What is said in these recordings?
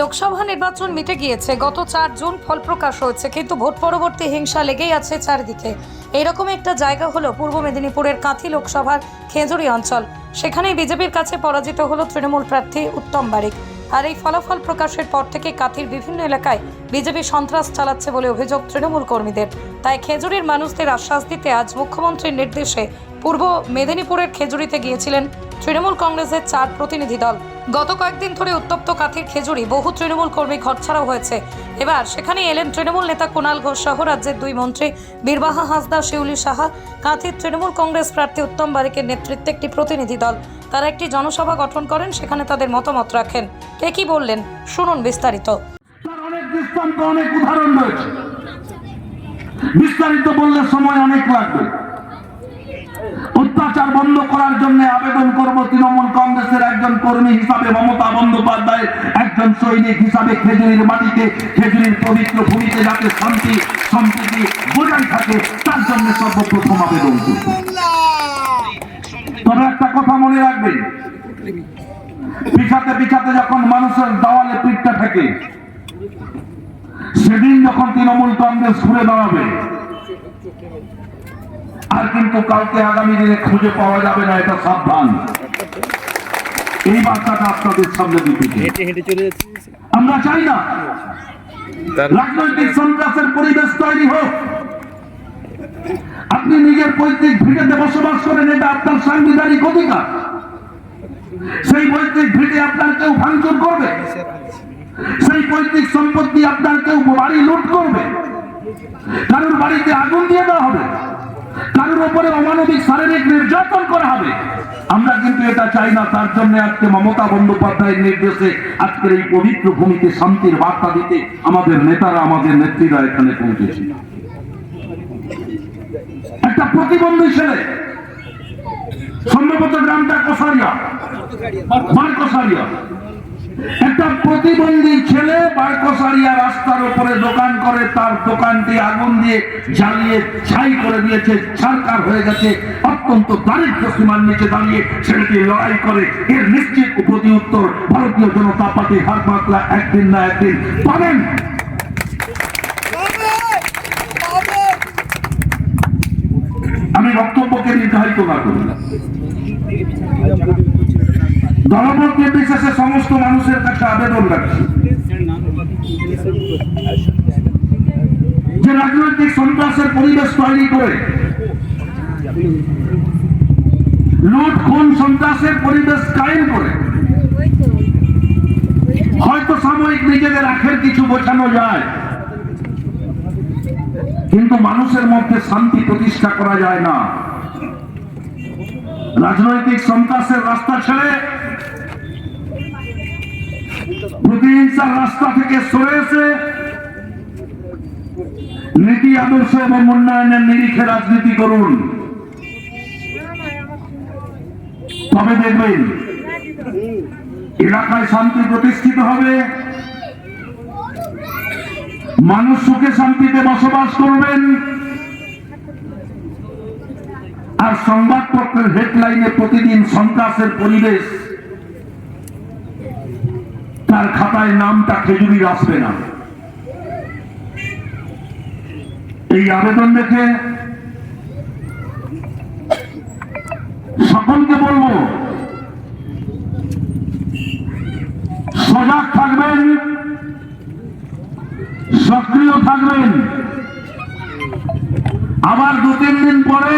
লোকসভা নির্বাচন মিটে গিয়েছে। গত চার জুন ফল প্রকাশ হয়েছে, কিন্তু ভোট পরবর্তী হিংসা লেগেই আছে চারিদিকে। এইরকম একটা জায়গা হলো পূর্ব মেদিনীপুরের কাঁথি লোকসভার খেজুরি অঞ্চল। সেখানেই বিজেপির কাছে পরাজিত হলো তৃণমূল প্রার্থী উত্তম বারিক। আর এই ফলাফল প্রকাশের পর থেকে কাঁথির বিভিন্ন এলাকায় বিজেপি সন্ত্রাস চালাচ্ছে বলে অভিযোগ তৃণমূল কর্মীদের। তাই খেজুরির মানুষদের আশ্বাস দিতে আজ মুখ্যমন্ত্রীর নির্দেশে পূর্ব মেদিনীপুরের খেজুরিতে গিয়েছিলেন তৃণমূল কংগ্রেসের চার প্রতিনিধি দল। গত কয়েকদিন ধরে উত্তপ্ত কাথির খেজুরি বহু তৃণমূল কর্মী ঘরছাড়াও হয়েছে। এবার সেখানে এলেন তৃণমূল নেতা কুণাল ঘোষ সহ রাজ্যের দুই মন্ত্রী বীরবাহা হাসদা শিউলি সাহা। কাঁথির তৃণমূল কংগ্রেস প্রার্থী উত্তম বারিকের নেতৃত্বে একটি প্রতিনিধি দল। তারা একটি জনসভা গঠন করেন, সেখানে তাদের মতামত রাখেন। কে কি বললেন? শুনুন বিস্তারিত। অনেক বিস্তারিত বললে সময় অনেক লাগবে। অত্যাচার বন্ধ করার জন্য আবেদন করব তৃণমূল কংগ্রেসের একজন কর্মী হিসাবে মমতা বন্দ্যোপাধ্যায়, একজন সৈনিক হিসাবে খেজুরির মাটিতে খেজুরির পবিত্র ভূমিতে যাতে শান্তি, সম্প্রীতি বজায় থাকে, তার জন্য সর্বপ্রথম আবেদন করব। তবে একটা কথা মনে রাখবেন, পিছাতে পিছাতে যখন মানুষের দেওয়ালে পিঠটা থাকে সেদিন যখন তৃণমূল কংগ্রেস ঘুরে দাঁড়াবে আর কিন্তু কালকে আগামী দিনে খুঁজে পাওয়া যাবে না এটা সাবধান। এই বার্তাটা আপনাদের সামনে দিতে চাই। হেঁটে হেঁটে চলে যাচ্ছে। আমরা চাই না। রাজনৈতিক সন্ত্রাসের পরিবেশ তৈরি হোক। আপনি নিজের পৈতৃক ভিটেতে বসবাস করেন এটা আপনার সাংবিধানিক অধিকার। সেই পৈতৃক ভিটে আপনার কেউ ভাঙচুর করবে? সেই পৈতৃক সম্পত্তি আপনার কেউ বাড়ি লুট করবে? কারোর বাড়িতে আগুন দিয়ে দেওয়া হবে, কারোর উপরে অমানবিক, শারীরিক নির্যাতন করা হবে। আমরা কিন্তু এটা চাই না, তার জন্য আজকে মমতা বন্দ্যোপাধ্যায়ের নির্দেশে আজকের এই পবিত্র ভূমিতে শান্তির বার্তা দিতে আমাদের নেতারা, আমাদের নেত্রীরা এখানে পৌঁছেছে। একটা প্রতিবন্ধী ছেলে সম্ভবত গ্রামটা কসারিয়া বার কসারিয়া। একটা প্রতিবন্ধী ছেলে বারকসারিয়া রাস্তার উপরে দোকান করে, তার দোকানটি আগুন দিয়ে জ্বালিয়ে ছাই করে দিয়েছে, ছারকার হয়ে গেছে, অত্যন্ত দারিদ্র সীমার নিচে দাঁড়িয়ে ছেলেটি লড়াই করে। এর নিশ্চিত প্রতি উত্তর ভারতীয় জনতা পার্টি হার মাত্রা একদিন না একদিন পাবেন। আমি বক্তব্যকে নির্ধারিত না করি। দলমত নির্বিশেষে সমস্ত মানুষের কাছে আবেদন রাখছি যে রাজনৈতিক সন্ত্রাসের পরিবেশ তৈরি করে, লুট, খুন, সন্ত্রাসের পরিবেশ কায়েম করে, হয়তো সাময়িক নিজেদের আখের কিছু বোঝানো যায়, কিন্তু মানুষের মধ্যে শান্তি প্রতিষ্ঠা করা যায় না। রাজনৈতিক সন্ত্রাসের রাস্তা ছেড়ে প্রতিহিংসার রাস্তা থেকে সরে এসে নীতি আদর্শ এবং উন্নয়নের নিরিখে রাজনীতি করুন। তবে দেখবেন, এলাকায় শান্তি প্রতিষ্ঠিত হবে। মানুষ সুখে শান্তিতে বসবাস করবেন। আর সংবাদপত্রের হেডলাইনে প্রতিদিন সন্ত্রাসের পরিবেশ। তার খাতায় নামটা খেজুরির আসবে না। এই আবেদন দেখে সকলকে বলব, সজাগ থাকবেন, সক্রিয় থাকবেন। আবার দু তিন দিন পরে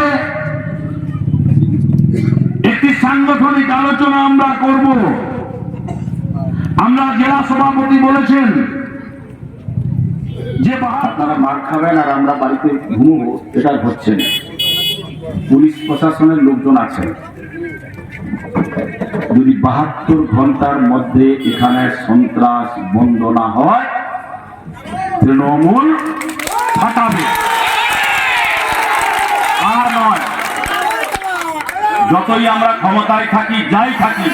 একটি সাংগঠনিক আলোচনা আমরা করব। আমরা জেলা সভাপতি বলেছেন যে আপনারা মার খাবেন আর আমরা বাড়িতে ঘুমবো, এটা হচ্ছে না। পুলিশ প্রশাসনের লোকজন আছে। যদি বাহাত্তর ঘণ্টার মধ্যে এখানে সন্ত্রাস বন্ধ না হয়, তৃণমূল ফাটাবে। আর নয়, যতই আমরা ক্ষমতায় থাকি, যাই থাকি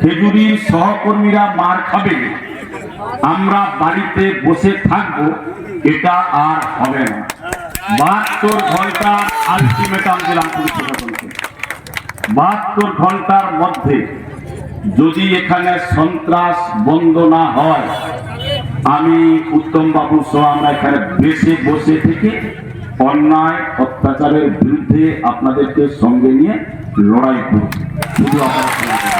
খেজুরির সহকর্মীরা মার খাবে। আমরা বাড়িতে বসে থাকব, এটা আর হবে না। বাহাত্তর ঘণ্টা আলটিমেটাম দিলাম প্রশাসনকে। বাহাত্তর ঘণ্টার মধ্যে যদি এখানে সন্ত্রাস বন্ধ না হয়, আমি উত্তম বাবু সহ আমরা এখানে বেশে বসে থেকে অন্যায়, অত্যাচারের বিরুদ্ধে আপনাদেরকে সঙ্গে নিয়ে লড়াই করব। শুধু আপনারা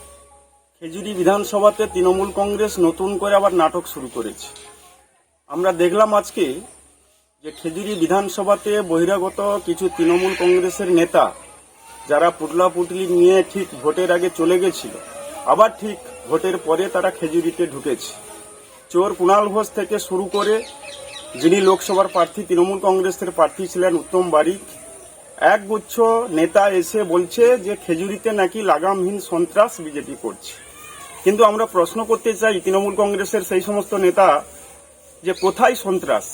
খেজুরি বিধানসভাতে তৃণমূল কংগ্রেস নতুন করে আবার নাটক শুরু করেছে। আমরা দেখলাম আজকে যে খেজুরি বিধানসভাতে বহিরাগত কিছু তৃণমূল কংগ্রেসের নেতা যারা পুটলা পুটলি নিয়ে ঠিক ভোটের আগে চলে গেছিল, আবার ঠিক ভোটের পরে তারা খেজুরিতে ঢুকেছে। চোর কুণাল ঘোষ থেকে শুরু করে যিনি লোকসভার প্রার্থী, তৃণমূল কংগ্রেসের প্রার্থী ছিলেন উত্তম বারিক, একগুচ্ছ নেতা এসে বলছে যে খেজুরিতে নাকি লাগামহীন সন্ত্রাস বিজেপি করছে। কিন্তু আমরা প্রশ্ন করতে চাই তৃণমূল কংগ্রেসের সেই সমস্ত নেতা যে কোথায় সন্ত্রাস?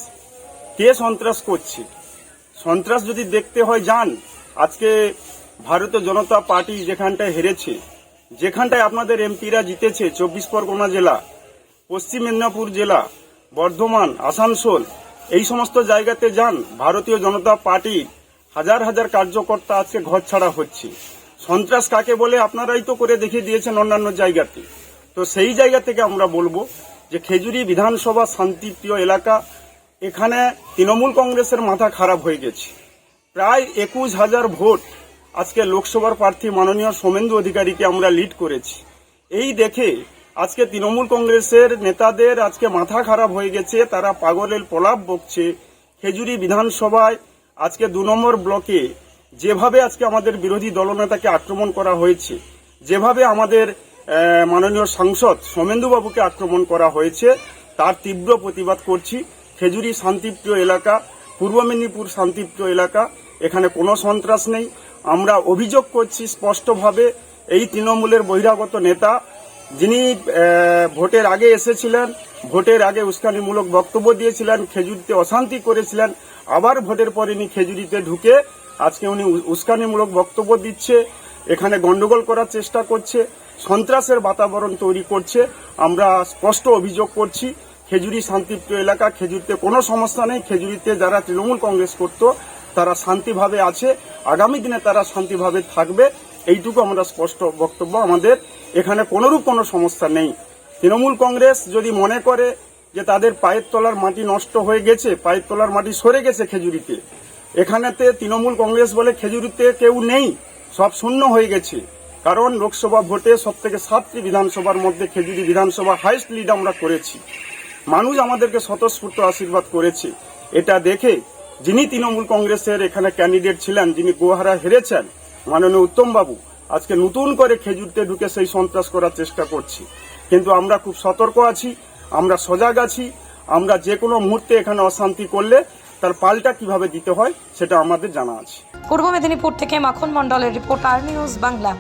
কে সন্ত্রাস করছে? সন্ত্রাস যদি দেখতে হয়, যান। আজকে ভারতীয় জনতা পার্টি যেখানটায় হেরেছে, যেখানটায় আপনাদের এমপিরা জিতেছে, চব্বিশ পরগনা জেলা, পশ্চিম মেদিনীপুর জেলা, বর্ধমান, আসানসোল, এই সমস্ত জায়গাতে যান। ভারতীয় জনতা পার্টির হাজার হাজার কার্যকর্তা আজকে ঘর ছাড়া হচ্ছে। সন্ত্রাস কাকে বলে আপনারাই তো করে দেখিয়ে দিয়েছেন অন্যান্য জায়গাতে। তো সেই জায়গা থেকে আমরা বলব যে খেজুরি বিধানসভা শান্তিপ্রিয় এলাকা, এখানে তৃণমূল কংগ্রেসের মাথা খারাপ হয়ে গেছে। প্রায় একুশ হাজার ভোট আজকে লোকসভার প্রার্থী মাননীয় সোমেন্দু অধিকারীকে আমরা লিড করেছি। এই দেখে আজকে তৃণমূল কংগ্রেসের নেতাদের আজকে মাথা খারাপ হয়ে গেছে, তারা পাগলের প্রলাপ বকছে। খেজুরি বিধানসভায় আজকে দু নম্বর ব্লকে যেভাবে আজকে আমাদের বিরোধী দলনেতাকে আক্রমণ করা হয়েছে, যেভাবে আমাদের মাননীয় সাংসদ সোমেন্দুবাবুকে আক্রমণ করা হয়েছে, তার তীব্র প্রতিবাদ করছি। খেজুরি শান্তিপ্রিয় এলাকা, পূর্ব মেদিনীপুর শান্তিপ্রিয় এলাকা, এখানে কোনো সন্ত্রাস নেই। আমরা অভিযোগ করছি স্পষ্টভাবে এই তৃণমূলের বহিরাগত নেতা, যিনি ভোটের আগে এসেছিলেন, ভোটের আগে উস্কানিমূলক বক্তব্য দিয়েছিলেন, খেজুরিতে অশান্তি করেছিলেন, আবার ভোটের পরে ইনি খেজুরিতে ঢুকে আজকে উনি উস্কানিমূলক বক্তব্য দিচ্ছে, এখানে গন্ডগোল করার চেষ্টা করছে, সন্ত্রাসের বাতাবরণ তৈরি করছে, আমরা স্পষ্ট অভিযোগ করছি, খেজুরি শান্তিপ্রিয় এলাকা, খেজুরিতে কোনো সমস্যা নেই, খেজুরিতে যারা তৃণমূল কংগ্রেস করত, তারা শান্তিভাবে আছে, আগামী দিনে তারা শান্তিভাবে থাকবে, এইটুকু আমরা স্পষ্ট বক্তব্য আমাদের, এখানে কোনোরূপ কোনো সমস্যা নেই। তৃণমূল কংগ্রেস যদি মনে করে যে তাদের পায়ের তলার মাটি নষ্ট হয়ে গেছে, পায়ের তলার মাটি সরে গেছে খেজুরিতে এখানেতে তৃণমূল কংগ্রেস বলে খেজুরিতে কেউ নেই, সব শূন্য হয়ে গেছে। কারণ লোকসভা ভোটে সব থেকে সাতটি বিধানসভার মধ্যে খেজুরি বিধানসভা হাইস্ট লিড আমরা করেছি। মানুষ আমাদেরকে স্বতঃস্ফূর্ত আশীর্বাদ করেছে। এটা দেখে যিনি তৃণমূল কংগ্রেসের এখানে ক্যান্ডিডেট ছিলেন, যিনি গোহারা হেরেছেন, মাননীয় উত্তম বাবু আজকে নতুন করে খেজুরতে ঢুকে সেই সন্ত্রাস করার চেষ্টা করছি। কিন্তু আমরা খুব সতর্ক আছি, আমরা সজাগ আছি, আমরা যে কোনো মুহূর্তে এখানে অশান্তি করলে তার পাল্টা কীভাবে দিতে হয়, সেটা আমাদের জানা আছে। পূর্ব মেদিনীপুর থেকে মাখন মণ্ডলের রিপোর্ট আর নিউজ বাংলা।